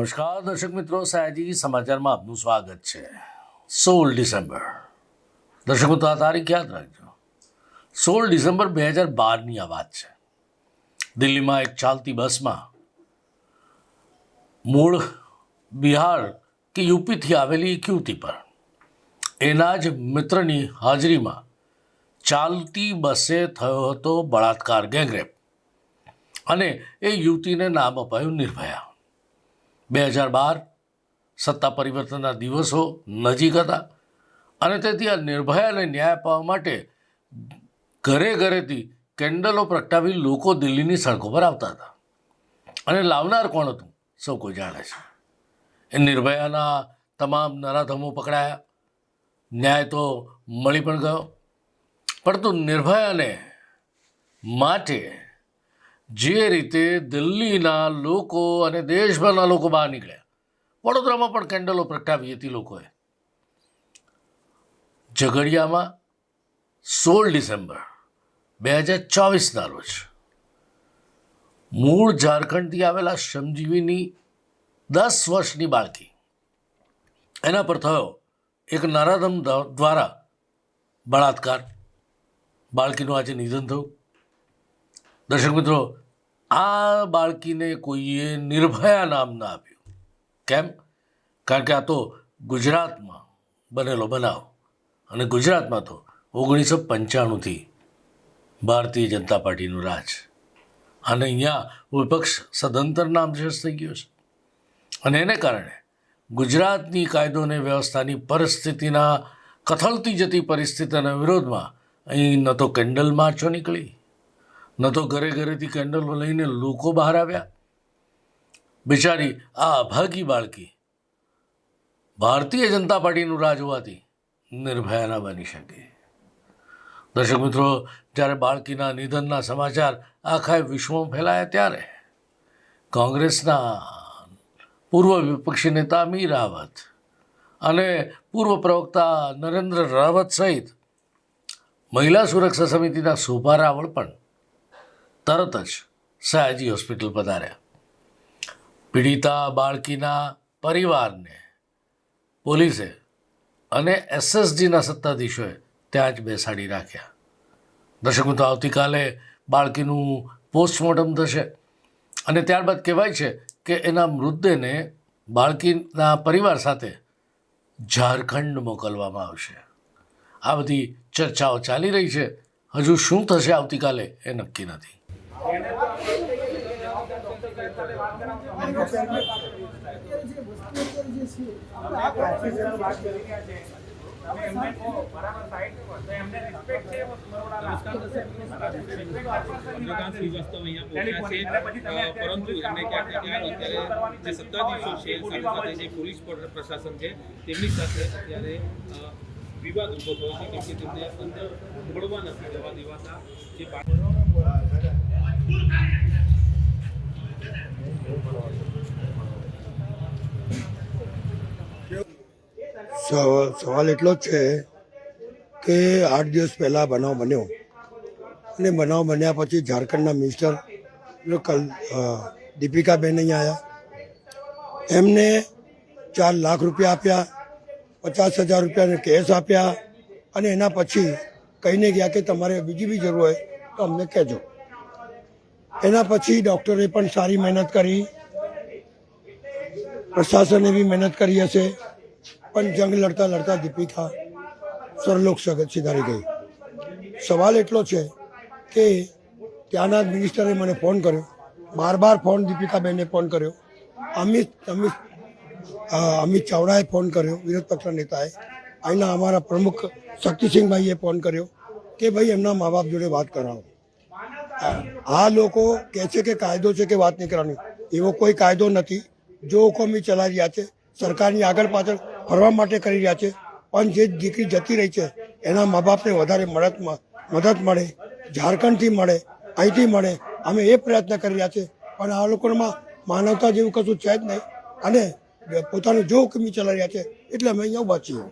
નમસ્કાર, દર્શક મિત્રો. સયાજી સમાચારમાં આપનું સ્વાગત છે. સોળ ડિસેમ્બર. દર્શક મિત્રો, આ તારીખ યાદ રાખજો. સોળ ડિસેમ્બર બે હજાર બારની આ વાત છે. દિલ્હીમાં એક ચાલતી બસમાં મૂળ બિહાર કે યુપીથી આવેલી એક યુવતી પર એના જ મિત્રની હાજરીમાં ચાલતી બસે થયો હતો બળાત્કાર ગેંગરેપ. અને એ યુવતીને નામ અપાયું નિર્ભયા. બે હજાર બાર સત્તા પરિવર્તનના દિવસો નજીક હતા અને તેથી આ નિર્ભયાને ન્યાય અપાવવા માટે ઘરે ઘરેથી કેન્ડલો પ્રગટાવી લોકો દિલ્હીની સડકો પર આવતા હતા. અને લાવનાર કોણ હતું? સૌ કોઈ જાણે છે. એ નિર્ભયાના તમામ નરાધમો પકડાયા. ન્યાય તો મળી પણ ગયો. પરંતુ નિર્ભયાને માટે જે રીતે દિલ્હીના લોકો અને દેશભરના લોકો બહાર નીકળ્યા. વડોદરામાં પણ કેન્ડલો પ્રગટાવી હતી લોકોએ. ઝઘડિયામાં સોળ ડિસેમ્બર બે હજાર ચોવીસના રોજ મૂળ ઝારખંડથી આવેલા શ્રમજીવીની દસ વર્ષની બાળકી. એના પર થયો એક નરાધમ દ્વારા બળાત્કાર. બાળકીનું આજે નિધન થયું. દર્શક મિત્રો આ બાળકીને કોઈએ નિર્ભયા નામ ના આપ્યું. કેમ? કારણ કે આ તો ગુજરાતમાં બનેલો બનાવ. અને ગુજરાતમાં તો ઓગણીસો પંચાણુંથી ભારતીય જનતા પાર્ટીનું રાજ. અને અહીંયા વિપક્ષ સદંતર નામશેષ થઈ ગયો છે. અને એને કારણે ગુજરાતની કાયદો અને વ્યવસ્થાની પરિસ્થિતિના કથળતી જતી પરિસ્થિતિના વિરોધમાં અહીં ન તો કેન્ડલ માર્ચો નીકળી ન તો ઘરે ઘરેથી કેન્ડલો લઈને લોકો બહાર આવ્યા. બિચારી, આ અભાગી બાળકી. ભારતીય જનતા પાર્ટીનું રાજ હોવાથી નિર્ભયા ના બની શકે. દર્શક મિત્રો, જ્યારે બાળકીના નિધનના સમાચાર આખા વિશ્વમાં ફેલાયા ત્યારે કોંગ્રેસના પૂર્વ વિપક્ષી નેતા મી રાવત અને પૂર્વ પ્રવક્તા નરેન્દ્ર રાવત સહિત મહિલા સુરક્ષા સમિતિના શોભા રાવળ પણ તરત જ સયાજી હોસ્પિટલ પધાર્યા. પીડિતા બાળકીના પરિવારને પોલીસે અને એસએસજીના સત્તાધીશોએ ત્યાં જ બેસાડી રાખ્યા. દર્શક મિત્રો આવતીકાલે બાળકીનું પોસ્ટમોર્ટમ થશે અને ત્યારબાદ કહેવાય છે કે એના મૃતદેહને બાળકીના પરિવાર સાથે ઝારખંડ મોકલવામાં આવશે. આ બધી ચર્ચાઓ ચાલી રહી છે. હજુ શું થશે આવતીકાલે એ નક્કી નથી. ચંદ્રકાંત શ્રીવાસ્તવ અહીંયા પહોંચ્યા છે અ, પરંતુ એમને ક્યાંક ને ક્યાંક અત્યારે જે સત્તાધીશો છે સાથે સાથે જે પોલીસ પર- પ્રશાસન છે તેમની સાથે અત્યારે અ, વિવાદ ઊભો થયો છે કેમ કે તેમને અંદર મોકલવા નથી જવા દેવાતા જે બાળ- સવ- સવાલ એટલો જ છે કે આઠ દિવસ પહેલાં બનાવ બન્યો. અને બનાવ બન્યા પછી ઝારખંડના મિનિસ્ટર કલ દીપિકાબેન અહીંયા આવ્યા. એમને ચાર લાખ રૂપિયા આપ્યા, પચાસ હજાર રૂપિયાને કેશ આપ્યા અને એના પછી કહીને ગયા કે તમારે બીજી બી જરૂર હોય તો અમને કહેજો. એના પછી ડૉક્ટરે પણ સારી મહેનત કરી. પ્રશાસને બી મહેનત કરી હશે. પણ જંગ લડતા લડતા દીપિકા સરલોક સિધારી ગઈ. સવાલ એટલો છે કે ત્યાંના મિનિસ્ટરે મને ફોન કર્યો. બાર બાર ફોન દીપિકાબેને ફોન કર્યો. અમિત અમિત અમિત ચાવડાએ ફોન કર્યો, વિરોધ પક્ષના નેતાએ. અહીંના અમારા પ્રમુખ શક્તિસિંહભાઈએ ફોન કર્યો કે ભાઈ એમના મા બાપ જોડે વાત કરાવો. આ લોકો કહે છે કે કાયદો છે કે વાત નહીં કરવાની. એવો કોઈ કાયદો નથી. જો હુકમી ચલાવી રહ્યા છે, સરકારની આગળ પાછળ ફરવા માટે કરી રહ્યા છે, પણ જે દીકરી જતી રહી છે, એના મા બાપને વધારે મદદ મદદ મળે, ઝારખંડથી મળે, અહીંથી મળે, અમે એ પ્રયત્ન કરી રહ્યા છે. પણ આ લોકોમાં માનવતા જેવું કશું છે જ નહીં. અને પોતાનું જો હુકમી ચલાવી રહ્યા છે, એટલે અમે અહીંયા ઊભા છીએ.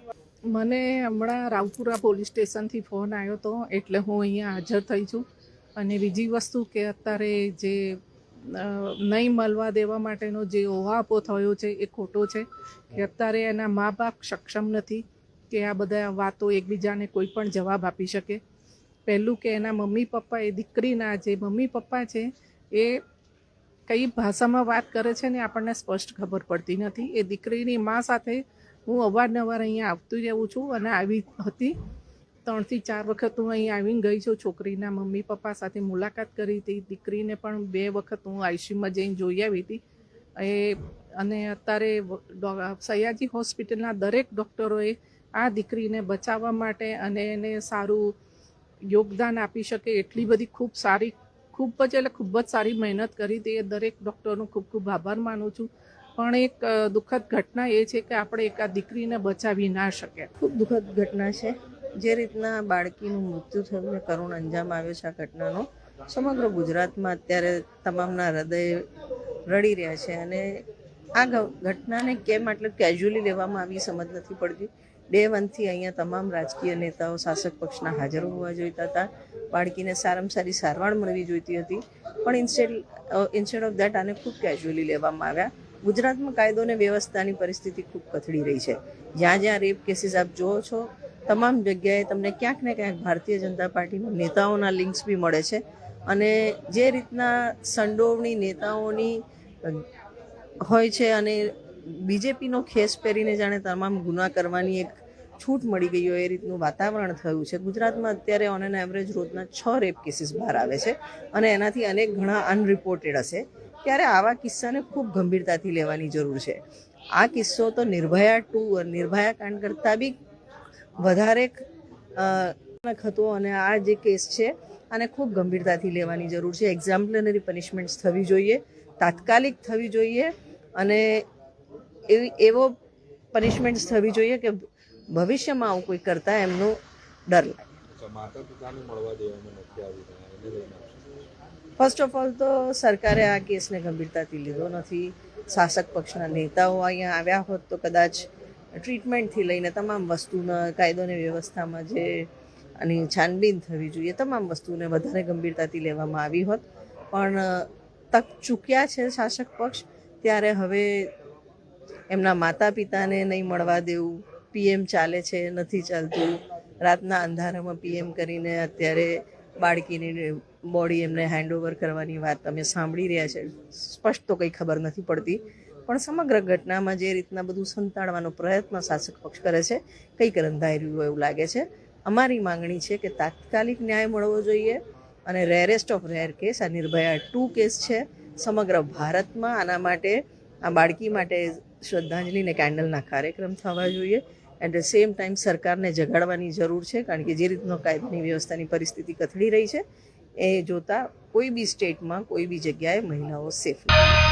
મને હમણાં રાવપુરા પોલીસ સ્ટેશનથી ફોન આવ્યો હતો એટલે હું અહીંયા હાજર થઈ છું. અને બીજી વસ્તુ કે અત્યારે જે નહીં મળવા દેવા માટેનો જે ઓહાપો થયો છે એ ખોટો છે કે અત્યારે એના મા બાપ સક્ષમ નથી કે આ બધા વાતો એકબીજાને કોઈ પણ જવાબ આપી શકે. પહેલું કે એના મમ્મી પપ્પા એ દીકરીના જે મમ્મી પપ્પા છે એ કઈ ભાષામાં વાત કરે છે ને આપણને સ્પષ્ટ ખબર પડતી નથી. એ દીકરીની મા સાથે હું અવારનવાર અહીંયા આવતી રહું છું અને આવી હતી. ત્રણથી ચાર વખત હું અહીં આવીને ગઈ છું. છોકરીના મમ્મી પપ્પા સાથે મુલાકાત કરી હતી. દીકરીને પણ બે વખત હું આઈસીયુમાં જઈને જોઈ આવી હતી. એ, અને અત્યારે સયાજી હોસ્પિટલના દરેક ડૉક્ટરોએ આ દીકરીને બચાવવા માટે અને એને સારું યોગદાન આપી શકે એટલી બધી ખૂબ સારી, ખૂબ જ એટલે ખૂબ જ સારી મહેનત કરી હતી. એ દરેક ડૉક્ટરનો ખૂબ ખૂબ આભાર માનું છું. પણ એક દુઃખદ ઘટના એ છે કે આપણે એક આ દીકરીને બચાવી ના શક્યા ખૂબ દુઃખદ ઘટના છે. જે રીતના બાળકીનું મૃત્યુ થયું ને કરુણ અંજામ આવ્યો છે આ ઘટનાનો, સમગ્ર ગુજરાતમાં અત્યારે તમામના હૃદય રડી રહ્યા છે અને આ ઘટનાને કેમ આટલું કેઝ્યુઅલી લેવામાં આવી સમજ નથી પડતી. ડે વનથી અહીંયા તમામ રાજકીય નેતાઓ, શાસક પક્ષના હાજર હોવા જોઈતા હતા. બાળકીને સારામાં સારી સારવાર મળવી જોઈતી હતી. પણ ઇન્સ્ટેડ ઇન્સ્ટેડ ઓફ દેટ આને ખૂબ કેઝ્યુઅલી લેવામાં આવ્યા. ગુજરાતમાં કાયદો અને વ્યવસ્થાની પરિસ્થિતિ ખૂબ કથળી રહી છે. જ્યાં જ્યાં રેપ કેસીસ આપ જુઓ છો તમામ જગ્યાએ તમને ક્યાંક ને ક્યાંક ભારતીય જનતા પાર્ટીના નેતાઓના લિંક્સ બી મળે છે. અને જે રીતના સંડોવણી નેતાઓની હોય છે અને બીજેપીનો ખેસ પહેરીને જાણે તમામ ગુના કરવાની એક છૂટ મળી ગઈ હોય એ રીતનું વાતાવરણ થયું છે. ગુજરાતમાં અત્યારે ઓન એન એવરેજ રોજના છ રેપ કેસીસ બહાર આવે છે અને એનાથી અનેક ઘણા અનરિપોર્ટેડ હશે. ત્યારે આવા કિસ્સાને ખૂબ ગંભીરતાથી લેવાની જરૂર છે. આ કિસ્સો તો નિર્ભયા ટુ, નિર્ભયા કાંડ કરતાં બી વધારે હતો અને આ જે કેસ છે આને ખૂબ ગંભીરતાથી લેવાની જરૂર છે. એક્ઝામ્પલનરી પનિશમેન્ટ્સ થવી જોઈએ તાત્કાલિક થવી જોઈએ અને એવી એવો પનિશમેન્ટ્સ થવી જોઈએ કે ભવિષ્યમાં આવું કોઈ કરતા એમનો ડર લાગે? ફર્સ્ટ ઓફ ઓલ તો સરકારે આ કેસને ગંભીરતાથી લીધો નથી. શાસક પક્ષના નેતાઓ અહીંયા આવ્યા હોત તો કદાચ ટ્રીટમેન્ટથી લઈને તમામ વસ્તુના કાયદોની વ્યવસ્થામાં જે આની છાનબીન થવી જોઈએ, તમામ વસ્તુને વધારે ગંભીરતાથી લેવામાં આવી હોત. પણ તક ચૂક્યા છે શાસક પક્ષ, ત્યારે હવે એમના માતા પિતાને નહીં મળવા દેવું, પીએમ ચાલે છે, નથી ચાલતું. રાતના અંધારામાં પીએમ કરીને અત્યારે બાળકીની બોડી એમને હેન્ડઓવર કરવાની વાત તમે સાંભળી રહ્યા છે. સ્પષ્ટ તો કંઈ ખબર નથી પડતી. પણ સમગ્ર ઘટનામાં જે રીતના બધું સંતાડવાનો પ્રયત્ન શાસક પક્ષ કરે છે, કંઈક રંધાઈ રહ્યું એવું લાગે છે. અમારી માંગણી છે કે તાત્કાલિક ન્યાય મળવો જોઈએ અને રેરેસ્ટ ઓફ રેર કેસ આ નિર્ભયા ટુ કેસ છે. સમગ્ર ભારતમાં આના માટે, આ બાળકી માટે શ્રદ્ધાંજલિને કેન્ડલના કાર્યક્રમ થવા જોઈએ. એટ ધ સેમ ટાઈમ સરકારને જગાડવાની જરૂર છે, કારણ કે જે રીતનો કાયદાની વ્યવસ્થાની પરિસ્થિતિ કથળી રહી છે, એ જોતા કોઈ બી સ્ટેટમાં કોઈ બી જગ્યાએ મહિલાઓ સેફ નથી